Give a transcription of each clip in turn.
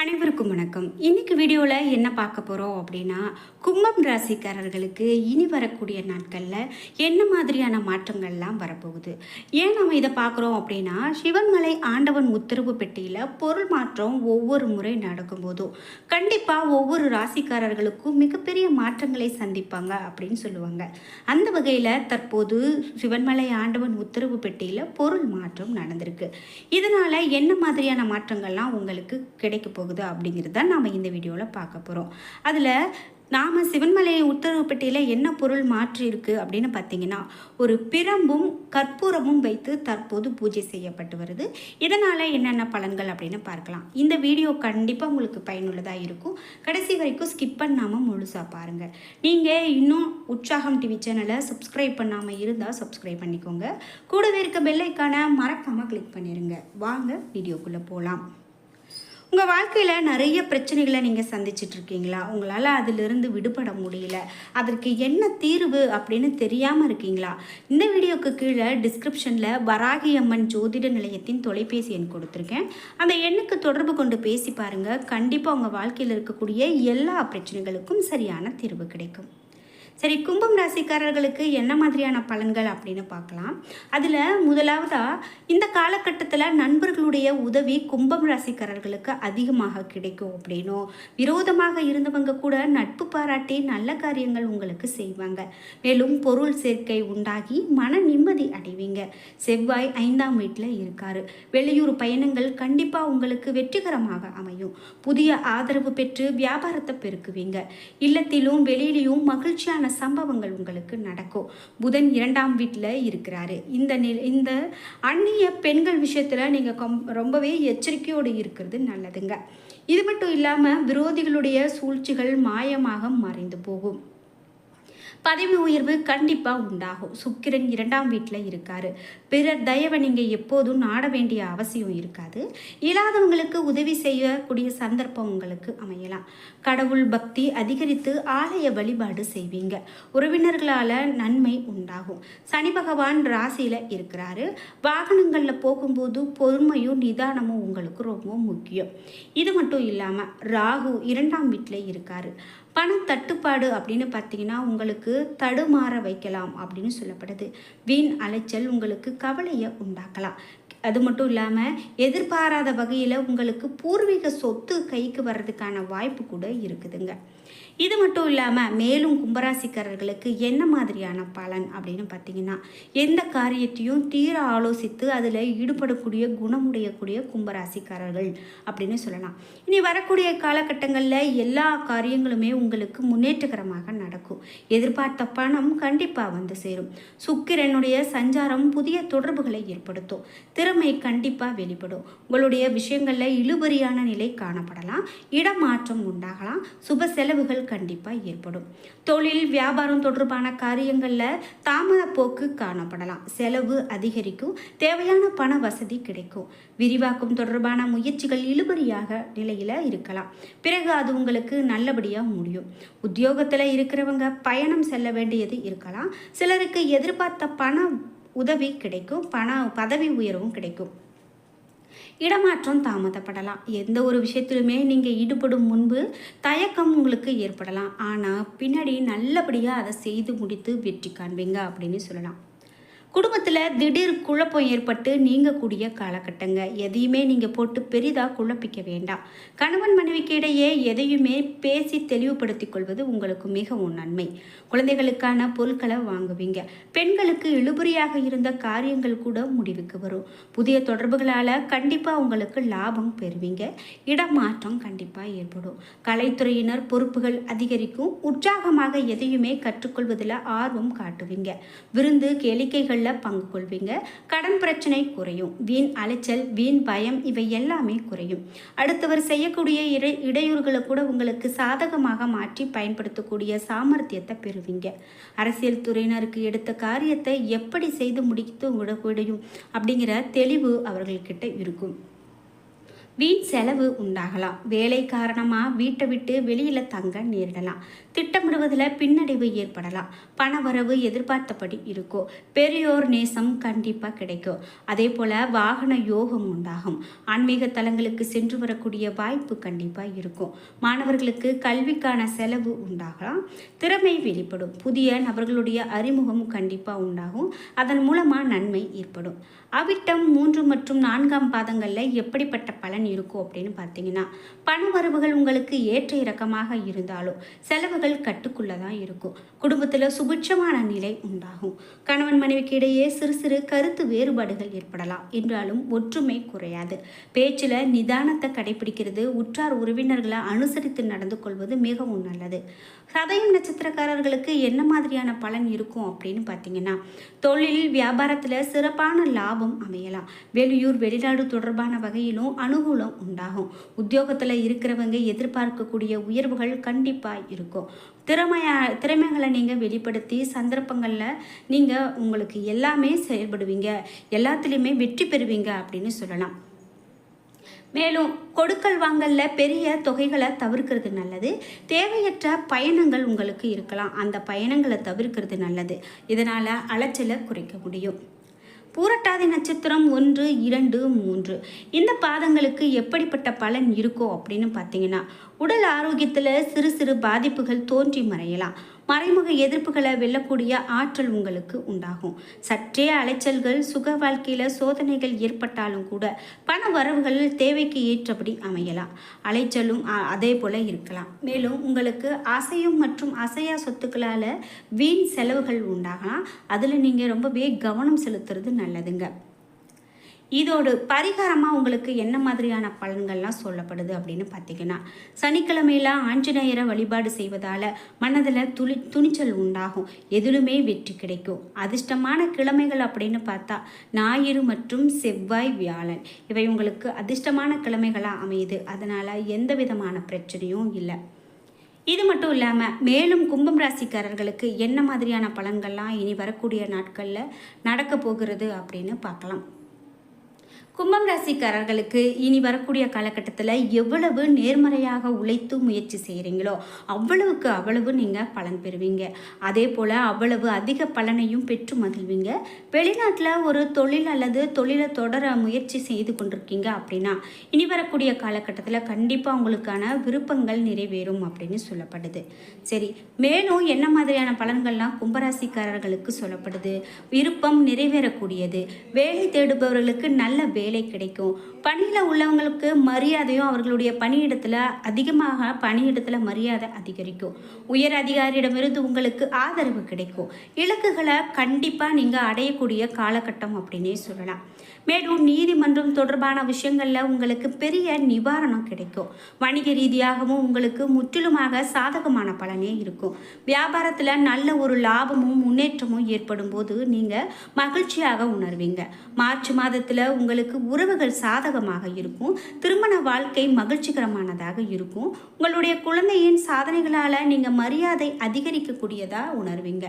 அனைவருக்கும் வணக்கம். இன்னைக்கு வீடியோவில் என்ன பார்க்க போகிறோம் அப்படின்னா கும்பம் ராசிக்காரர்களுக்கு இனி வரக்கூடிய நாட்களில் என்ன மாதிரியான மாற்றங்கள்லாம் வரப்போகுது? ஏன் நம்ம இதை பார்க்குறோம் அப்படின்னா சிவன்மலை ஆண்டவன் உத்தரவு பெட்டியில் பொருள் மாற்றம் ஒவ்வொரு முறை நடக்கும்போதும் கண்டிப்பாக ஒவ்வொரு ராசிக்காரர்களுக்கும் மிகப்பெரிய மாற்றங்களை சந்திப்பாங்க அப்படின்னு சொல்லுவாங்க. அந்த வகையில் தற்போது சிவன்மலை ஆண்டவன் உத்தரவு பெட்டியில் பொருள் மாற்றம் நடந்திருக்கு. இதனால் என்ன மாதிரியான மாற்றங்கள்லாம் உங்களுக்கு கிடைக்க போகுது? அப்படிங்கிறது தான் நாம் இந்த வீடியோவில் பார்க்க போகிறோம் அதில் நாம் சிவன்மலை உத்தரவுப்பட்டியில் என்ன பொருள் மாற்றிருக்கு அப்படின்னு பார்த்தீங்கன்னா ஒரு பிரம்பும் கற்பூரமும் வைத்து தற்போது பூஜை செய்யப்பட்டு வருது. இதனால் என்னென்ன பலன்கள் அப்படின்னு பார்க்கலாம். இந்த வீடியோ கண்டிப்பாக உங்களுக்கு பயனுள்ளதாக இருக்கும். கடைசி வரைக்கும் ஸ்கிப் பண்ணாமல் முழுசாக பாருங்கள் நீங்கள் இன்னும் உற்சாகம் டிவி சேனலை சப்ஸ்கிரைப் பண்ணாமல் இருந்தால் சப்ஸ்கிரைப் பண்ணிக்கோங்க. கூடவே இருக்க பெல்லைக்கான மறக்காமல் கிளிக் பண்ணிடுங்க வாங்க வீடியோக்குள்ளே போகலாம் உங்கள் வாழ்க்கையில் நிறைய பிரச்சனைகளை நீங்கள் சந்திச்சிட்டு இருக்கீங்களா? உங்களால் அதிலிருந்து விடுபட முடியல. அதற்கு என்ன தீர்வு அப்படின்னு தெரியாமல் இருக்கீங்களா? இந்த வீடியோக்கு கீழே டிஸ்கிரிப்ஷனில் வராகி அம்மன் ஜோதிட நிலையத்தின் தொலைபேசி எண் கொடுத்துருக்கேன். அந்த எண்ணுக்கு தொடர்பு கொண்டு பேசி பாருங்கள் கண்டிப்பாக உங்கள் வாழ்க்கையில் இருக்கக்கூடிய எல்லா பிரச்சனைகளுக்கும் சரியான தீர்வு கிடைக்கும். சரி கும்பம் ராசிக்காரர்களுக்கு என்ன மாதிரியான பலன்கள் அப்படின்னு பார்க்கலாம். அதில் முதலாவதாக இந்த காலகட்டத்தில் நண்பர்களுடைய உதவி கும்பம் ராசிக்காரர்களுக்கு அதிகமாக கிடைக்கும் அப்படின்னும் விரோதமாக இருந்தவங்க கூட நட்பு பாராட்டி நல்ல காரியங்கள் உங்களுக்கு செய்வாங்க. மேலும் பொருள் சேர்க்கை உண்டாகி மன நிம்மதி அடைவீங்க. செவ்வாய் ஐந்தாம் வீட்டில் இருக்காரு. வெளியூர் பயணங்கள் கண்டிப்பாக உங்களுக்கு வெற்றிகரமாக அமையும். புதிய ஆதரவு பெற்று வியாபாரத்தை பெருக்குவீங்க. இல்லத்திலும் வெளியிலையும் மகிழ்ச்சியான சம்பவங்கள் உங்களுக்கு நடக்கும். புதன் இரண்டாம் வீட்டில் இருக்கிறாரு. இந்த நில இந்த அந்நிய பெண்கள் விஷயத்தில் நீங்கள் கொம் ரொம்பவே எச்சரிக்கையோடு இருக்கிறது நல்லதுங்க. இது மட்டும் இல்லாமல் விரோதிகளுடைய சூழ்ச்சிகள் மாயமாக மறைந்து போகும். பதவி உயர்வு கண்டிப்பாக உண்டாகும். சுக்கிரன் இரண்டாம் வீட்டில் இருக்கார். பிறர் தயவை நீங்கள் எப்போதும் நாட வேண்டிய அவசியம் இருக்காது. இல்லாதவங்களுக்கு உதவி செய்யக்கூடிய சந்தர்ப்பம் உங்களுக்கு அமையலாம். கடவுள் பக்தி அதிகரித்து ஆலய வழிபாடு செய்வீங்க. உறவினர்களால் நன்மை உண்டாகும். சனி பகவான் ராசியில் இருக்கிறாரு. வாகனங்களில் போகும்போது பொறுமையும் நிதானமும் உங்களுக்கு ரொம்ப முக்கியம். இது மட்டும் இல்லாமல் ராகு இரண்டாம் வீட்டில் இருக்காரு. பண தட்டுப்பாடு அப்படின்னு பார்த்தீங்கன்னா உங்களுக்கு தடுமாற வைக்கலாம் அப்படின்னு சொல்லப்படுது. வீண் அலைச்சல் உங்களுக்கு கவலையை உண்டாக்கலாம். அது மட்டும் இல்லாமல் எதிர்பாராத வகையில் உங்களுக்கு பூர்வீக சொத்து கைக்கு வர்றதுக்கான வாய்ப்பு கூட இருக்குதுங்க. இது மட்டும் இல்லாமல் மேலும் கும்பராசிக்காரர்களுக்கு என்ன மாதிரியான பலன் அப்படின்னு பார்த்தீங்கன்னா எந்த காரியத்தையும் தீர ஆலோசித்து அதில் ஈடுபடக்கூடிய குணமுடையக்கூடிய கும்பராசிக்காரர்கள் அப்படின்னு சொல்லலாம். இனி வரக்கூடிய காலகட்டங்களில் எல்லா காரியங்களுமே உங்களுக்கு முன்னேற்றகரமாக நடக்கும். எதிர்பார்த்த பணம் கண்டிப்பாக வந்து சேரும். சுக்கிரனுடைய சஞ்சாரம் புதிய தொடர்புகளை ஏற்படுத்தும். திறமை கண்டிப்பாக வெளிப்படும். உங்களுடைய விஷயங்களில் இழுபறியான நிலை காணப்படலாம். இடமாற்றம் உண்டாகலாம். சுப செலவுகள் கண்டிப்பாக ஏற்படும். தொழில் வியாபாரம் தொடர்பான காரியங்களில் தாமத போக்கு காணப்படலாம். செலவு அதிகரிக்கும். தேவையான பண வசதி கிடைக்கும். விரிவாக்கம் தொடர்பான முயற்சிகள் இழுபறியாக நிலையில் இருக்கலாம். பிறகு அது உங்களுக்கு நல்லபடியாக முடியும். உத்தியோகத்தில் இருக்கிறவங்க பயணம் செல்ல வேண்டியது இருக்கலாம். சிலருக்கு எதிர்பார்த்த பண உதவி கிடைக்கும். பண பதவி உயர்வும் கிடைக்கும். இடமாற்றம் தாமதப்படலாம். எந்த ஒரு விஷயத்திலுமே நீங்கள் ஈடுபடும் முன்பு தயக்கம் உங்களுக்கு ஏற்படலாம். ஆனால் பின்னாடி நல்லபடியாக அதை செய்து முடித்து வெற்றி காண்பீங்க அப்படின்னு சொல்லலாம். குடும்பத்தில் திடீர் குழப்பம் ஏற்பட்டு நீங்கக்கூடிய காலகட்டங்க. எதையுமே நீங்கள் போட்டு பெரிதாக குழப்பிக்க வேண்டாம். கணவன் மனைவிக்கு இடையே எதையுமே பேசி தெளிவுபடுத்தி கொள்வது உங்களுக்கு மிகவும் நன்மை. குழந்தைகளுக்கான பொருட்களை வாங்குவீங்க. பெண்களுக்கு இழுபறியாக இருந்த காரியங்கள் கூட முடிவுக்கு வரும். புதிய தொடர்புகளால் கண்டிப்பாக உங்களுக்கு லாபம் பெறுவீங்க. இடமாற்றம் கண்டிப்பாக ஏற்படும். கலைத்துறையினர் பொறுப்புகள் அதிகரிக்கும். உற்சாகமாக எதையுமே கற்றுக்கொள்வதில் ஆர்வம் காட்டுவீங்க. விருந்து கேளிக்கைகள் கேளிக்கைகளில் பங்கு கொள்வீங்க. கடன் பிரச்சனை குறையும். வீண் அலைச்சல் வீண் பயம் இவை எல்லாமே குறையும். அடுத்தவர் செய்யக்கூடிய இடை இடையூறுகளை கூட உங்களுக்கு சாதகமாக மாற்றி பயன்படுத்தக்கூடிய சாமர்த்தியத்தை பெறுவீங்க. அரசியல் துறையினருக்கு எடுத்த காரியத்தை எப்படி செய்து முடித்து விட முடியும் அப்படிங்கிற தெளிவு அவர்கள்கிட்ட இருக்கும். வீண் செலவு உண்டாகலாம். வேலை காரணமாக வீட்டை விட்டு வெளியில் தங்க நேரிடலாம். திட்டமிடுவதில் பின்னடைவு ஏற்படலாம். பணவரவு எதிர்பார்த்தபடி இருக்கும். பெரியோர் நேசம் கண்டிப்பாக கிடைக்கும். அதே போல் வாகன யோகம் உண்டாகும். ஆன்மீக தலங்களுக்கு சென்று வரக்கூடிய வாய்ப்பு கண்டிப்பாக இருக்கும். மாணவர்களுக்கு கல்விக்கான செலவு உண்டாகலாம். திறமை வெளிப்படும். புதிய நபர்களுடைய அறிமுகம் கண்டிப்பாக உண்டாகும். அதன் மூலமாக நன்மை ஏற்படும். அவிட்டம் மூன்று மற்றும் நான்காம் பாதங்களில் எப்படிப்பட்ட பலன் இருக்கும் அப்படின்னு பார்த்தீங்கன்னா பண வரவுகள் உங்களுக்கு ஏற்ற இறக்கமாக இருந்தாலும் செலவுகள் கட்டுக்குள்ளே தான் இருக்கும். குடும்பத்தில் சுபிட்சமான நிலை உண்டாகும். கணவன் மனைவிக்கு இடையே சிறு சிறு கருத்து வேறுபாடுகள் ஏற்படலாம். என்றாலும் ஒற்றுமை குறையாது. பேச்சில் நிதானத்தை கடைபிடிக்கிறது உற்றார் உறவினர்களை அனுசரித்து நடந்து கொள்வது மிகவும் நல்லது. சதயம் நட்சத்திரக்காரர்களுக்கு என்ன மாதிரியான பலன் இருக்கும் அப்படின்னு பார்த்தீங்கன்னா தொழில் வியாபாரத்தில் சிறப்பான லாபம் அமையலாம். வெளியூர் வெளிநாடு தொடர்பான வகையிலும் அனுகூலம் உண்டாகும். உத்தியோகத்தில் இருக்கிறவங்க எதிர்பார்க்கக்கூடிய உயர்வுகள் கண்டிப்பாக இருக்கும். திறமையா திறமைகளை நீங்கள் வெளிப்படுத்தி சந்தர்ப்பங்களில் நீங்கள் உங்களுக்கு எல்லாமே செயல்படுவீங்க. எல்லாத்துலேயுமே வெற்றி பெறுவீங்க அப்படின்னு சொல்லலாம். மேலும் கொடுக்கல் வாங்கல்ல பெரிய தொகைகளை தவிர்க்கிறது நல்லது. தேவையற்ற பயணங்கள் உங்களுக்கு இருக்கலாம். அந்த பயணங்களை தவிர்க்கிறது நல்லது. இதனால் அலைச்சலை குறைக்க முடியும். பூரட்டாதி நட்சத்திரம் ஒன்று இரண்டு மூன்று. இந்த பாதங்களுக்கு எப்படிப்பட்ட பலன் இருக்கோ அப்படின்னு பார்த்தீங்கன்னா உடல் ஆரோக்கியத்தில் சிறு சிறு பாதிப்புகள் தோன்றி மறையலாம். மறைமுக எதிர்ப்புகளை வெல்லக்கூடிய ஆற்றல் உங்களுக்கு உண்டாகும். சற்றே அலைச்சல்கள் சுக வாழ்க்கையில் சோதனைகள் ஏற்பட்டாலும் கூட பண வரவுகள் தேவைக்கு ஏற்றபடி அமையலாம். அலைச்சலும் அதே போல் இருக்கலாம். மேலும் உங்களுக்கு அசையும் மற்றும் அசையா சொத்துக்களால் வீண் செலவுகள் உண்டாகலாம். அதில் நீங்கள் ரொம்பவே கவனம் செலுத்துறது நல்லதுங்க. இதோடு பரிகாரமாக உங்களுக்கு என்ன மாதிரியான பலன்கள்லாம் சொல்லப்படுது அப்படின்னு பார்த்தீங்கன்னா சனிக்கிழமையில் ஆஞ்சநேயரை வழிபாடு செய்வதால் மனதில் துளி துணிச்சல் உண்டாகும். எதிலுமே வெற்றி கிடைக்கும். அதிர்ஷ்டமான கிழமைகள் அப்படின்னு பார்த்தா ஞாயிறு மற்றும் செவ்வாய் வியாழன். இவை உங்களுக்கு அதிர்ஷ்டமான கிழமைகளாக அமையுது. அதனால் எந்த விதமான பிரச்சனையும் இல்லை. இது மட்டும் இல்லாமல் மேலும் கும்பம் ராசிக்காரர்களுக்கு என்ன மாதிரியான பலன்கள்லாம் இனி வரக்கூடிய நாட்களில் நடக்க போகிறது அப்படின்னு பார்க்கலாம். கும்பம் ராசிக்காரர்களுக்கு இனி வரக்கூடிய காலகட்டத்தில் எவ்வளவு நேர்மறையாக உழைத்து முயற்சி செய்கிறீங்களோ அவ்வளவுக்கு அவ்வளவு நீங்கள் பலன் பெறுவீங்க. அதே போல் அவ்வளவு அதிக பலனையும் பெற்று மகிழ்வீங்க. வெளிநாட்டில் ஒரு தொழில் அல்லது தொழிலை தொடர முயற்சி செய்து கொண்டிருக்கீங்க அப்படின்னா இனி வரக்கூடிய காலகட்டத்தில் கண்டிப்பாக உங்களுக்கான விருப்பங்கள் நிறைவேறும் அப்படின்னு சொல்லப்படுது. சரி மேலும் என்ன மாதிரியான பலன்கள்லாம் கும்பராசிக்காரர்களுக்கு சொல்லப்படுது? விருப்பம் நிறைவேறக்கூடியது. வேலை தேடுபவர்களுக்கு நல்ல வேலை வேலை கிடைக்கும். பணியில் உள்ளவங்களுக்கு மரியாதையும் அவர்களுடைய பணியிடத்தில் அதிகமாக பணியிடத்தில் மரியாதை அதிகரிக்கும். உயர் அதிகாரியிடமிருந்து உங்களுக்கு ஆதரவு கிடைக்கும். இலக்குகளை கண்டிப்பாக நீங்கள் அடையக்கூடிய காலகட்டம் அப்படின்னே சொல்லலாம். மேலும் நீதிமன்றம் தொடர்பான விஷயங்களில் உங்களுக்கு பெரிய நிவாரணம் கிடைக்கும். வணிக ரீதியாகவும் உங்களுக்கு முற்றிலுமாக சாதகமான பலனே இருக்கும். வியாபாரத்தில் நல்ல ஒரு லாபமும் முன்னேற்றமும் ஏற்படும் போது நீங்கள் மகிழ்ச்சியாக உணர்வீங்க. மார்ச் மாதத்தில் உங்களுக்கு உறவுகள் சாதகமாக இருக்கும். திருமண வாழ்க்கை மகிழ்ச்சிகரமானதாக இருக்கும். உங்களுடைய குழந்தையின் சாதனைகளால் நீங்கள் மரியாதை அதிகரிக்கக்கூடியதாக உணர்வீங்க.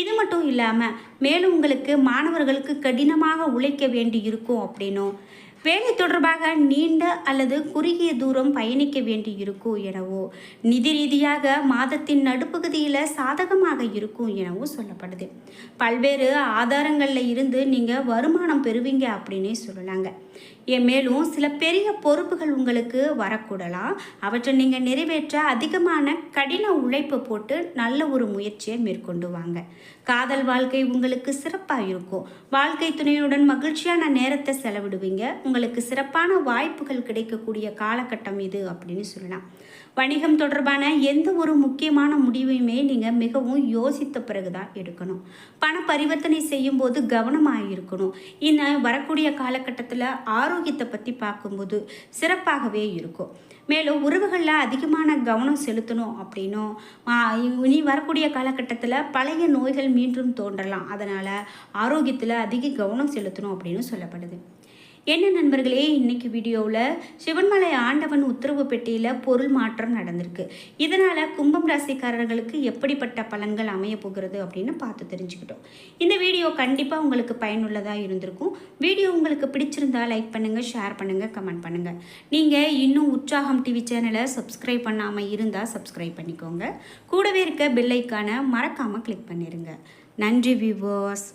இது மட்டும் இல்லாமல் மேலும் உங்களுக்கு மாணவர்களுக்கு கடினமாக உழைக்க வேண்டி இருக்கும் அப்படின்னும் வேலை தொடர்பாக நீண்ட அல்லது குறுகிய தூரம் பயணிக்க வேண்டி இருக்கும் எனவோ நிதி ரீதியாக மாதத்தின் நடுப்பகுதியில் சாதகமாக இருக்கும் எனவும் சொல்லப்படுது. பல்வேறு ஆதாரங்களில் இருந்து நீங்கள் வருமானம் பெறுவீங்க அப்படின்னே சொல்லலாங்க. மேலும் சில பெரிய பொறுப்புகள் உங்களுக்கு வரக்கூடலாம். அவற்றை நீங்கள் நிறைவேற்ற அதிகமான கடின உழைப்பு போட்டு நல்ல ஒரு முயற்சியை மேற்கொண்டு வாங்க. காதல் வாழ்க்கை உங்களுக்கு சிறப்பாக இருக்கும். வாழ்க்கை துணையுடன் மகிழ்ச்சியான நேரத்தை செலவிடுவீங்க. உங்களுக்கு சிறப்பான வாய்ப்புகள் கிடைக்கக்கூடிய காலகட்டம் இது அப்படின்னு சொல்லலாம். வணிகம் தொடர்பான எந்த ஒரு முக்கியமான முடிவையுமே நீங்கள் மிகவும் யோசித்த பிறகு தான் எடுக்கணும். பண பரிவர்த்தனை செய்யும்போது கவனமாக இருக்கணும் இன்னும் வரக்கூடிய காலகட்டத்தில் ஆரோக்கியத்தை பற்றி பார்க்கும்போது சிறப்பாகவே இருக்கும். மேலும் உறவுகளில் அதிகமான கவனம் செலுத்தணும் அப்படின்னும் இனி வரக்கூடிய காலகட்டத்தில் பழைய நோய்கள் மீண்டும் தோன்றலாம். அதனால் ஆரோக்கியத்தில் அதிக கவனம் செலுத்தணும் அப்படின்னு சொல்லப்படுது. என்ன நண்பர்களே இன்றைக்கி வீடியோவில் சிவன்மலை ஆண்டவன் உத்தரவு பெட்டியில் பொருள் மாற்றம் நடந்திருக்கு. இதனால் கும்பம் ராசிக்காரர்களுக்கு எப்படிப்பட்ட பலன்கள் அமைய போகிறது அப்படின்னு பார்த்து தெரிஞ்சுக்கிட்டோம். இந்த வீடியோ கண்டிப்பாக உங்களுக்கு பயனுள்ளதாக இருந்திருக்கும். வீடியோ உங்களுக்கு பிடிச்சிருந்தா லைக் பண்ணுங்கள் ஷேர் பண்ணுங்கள் கமெண்ட் பண்ணுங்கள் நீங்கள் இன்னும் உற்சாகம் டிவி சேனலை சப்ஸ்கிரைப் பண்ணாமல் இருந்தால் சப்ஸ்கிரைப் பண்ணிக்கோங்க. கூடவே இருக்க பில்லைக்கான மறக்காமல் கிளிக் பண்ணிடுங்க நன்றி வியூவர்ஸ்